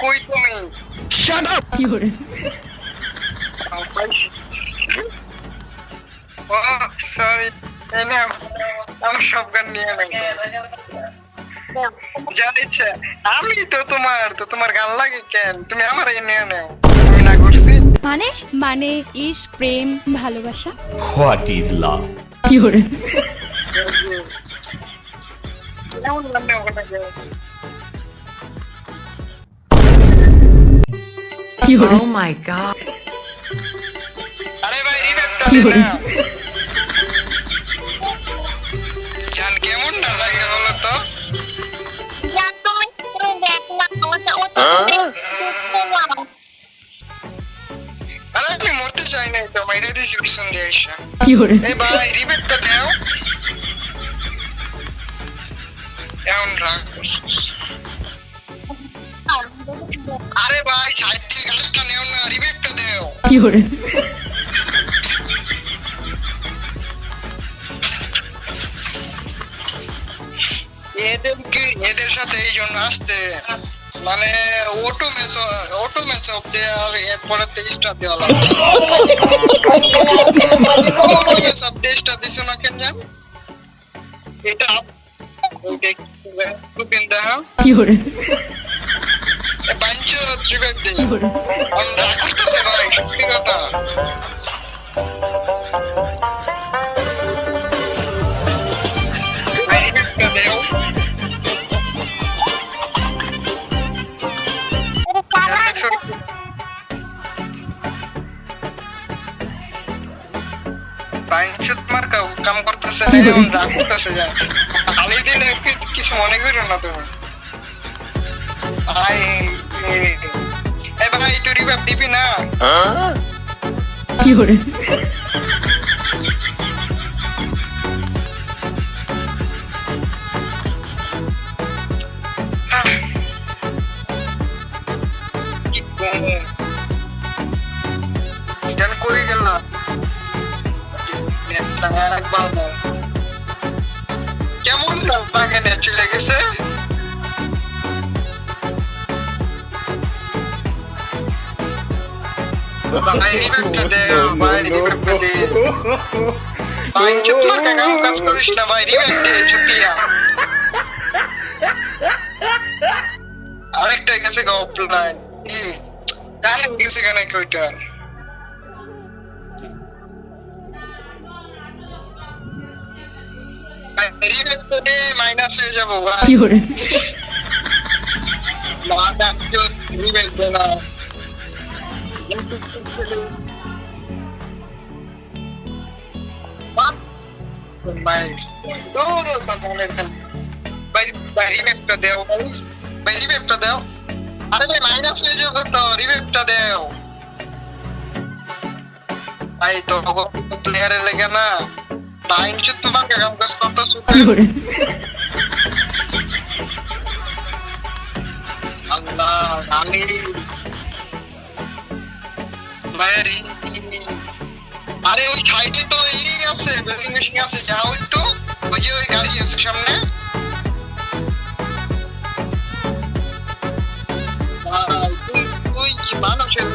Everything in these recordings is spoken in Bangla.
কই তুমি? ও সরি এনে সব গান নিয়ে নেব। যার আমি তো তোমার তো তোমার গান লাগে কেন? তুমি আমার নিয়ে নেও। আমি না করছি। মানে? মানে ইশক প্রেম ভালোবাসা? What is love? কেমন নেও ওটাকে Oh my god. আরে ভাই রিবেটটা দে না। জান কেমন না লাগে বলো তো? আরে আমি মরতে চাই না তো মাইরে দিছি পিছন দিয়ে এসে। এই ভাই রিবেটটা দাও। দাও এদেরকে এদের সাথে এই জন্য আসছে। মানে auto match auto match off দেওয়ার এরপরে তেইশটা দেওয়া লাগবে। অটো ম্যাচ অফ তেইশটা দিছো না কেন জান? এটা কুকিং দেখা পাঞ্চ ত্রিবেদ দে কাম করতেছে না এরকম রাগ করতেছে যা। আমি দিন কিছু মনে করো না তুমি? আই এ- ভাই তুই রিভাব দিবি না? কি কেমন লাগে নেট চলে গেছে ভাই রিভাইভটা দেও ভাই রিভাইভটা দে ভাই চুপ মার কাম কাজ করিস না ভাই রিভাইভ দে ছুটিয়া আরেকটা গেছে গো অফলাইন কারেন্ট গেছে কেন ওইটা রিভাইভটা দে মাইনাস হয়ে যাব ভাই রিভাইভ দে না ভাই রিভাইভটা দাও আরে ভাই মাইনাস হয়ে যাবে তো রিভাইভটা দেও ভাই তো প্লেয়ারে লেগে না? টাইম চুত তোমার কাম কাজ করতে সুতে আল্লাহ আমি ভাই আরে, ওই সাইডে তো এই আছে বেলিং মেশিন আছে, যাও একটু। ওই যে ওই গাড়ি আছে সামনে। কি মানুষের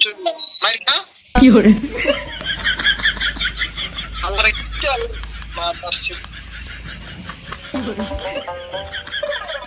চুল মাইকা আমার চল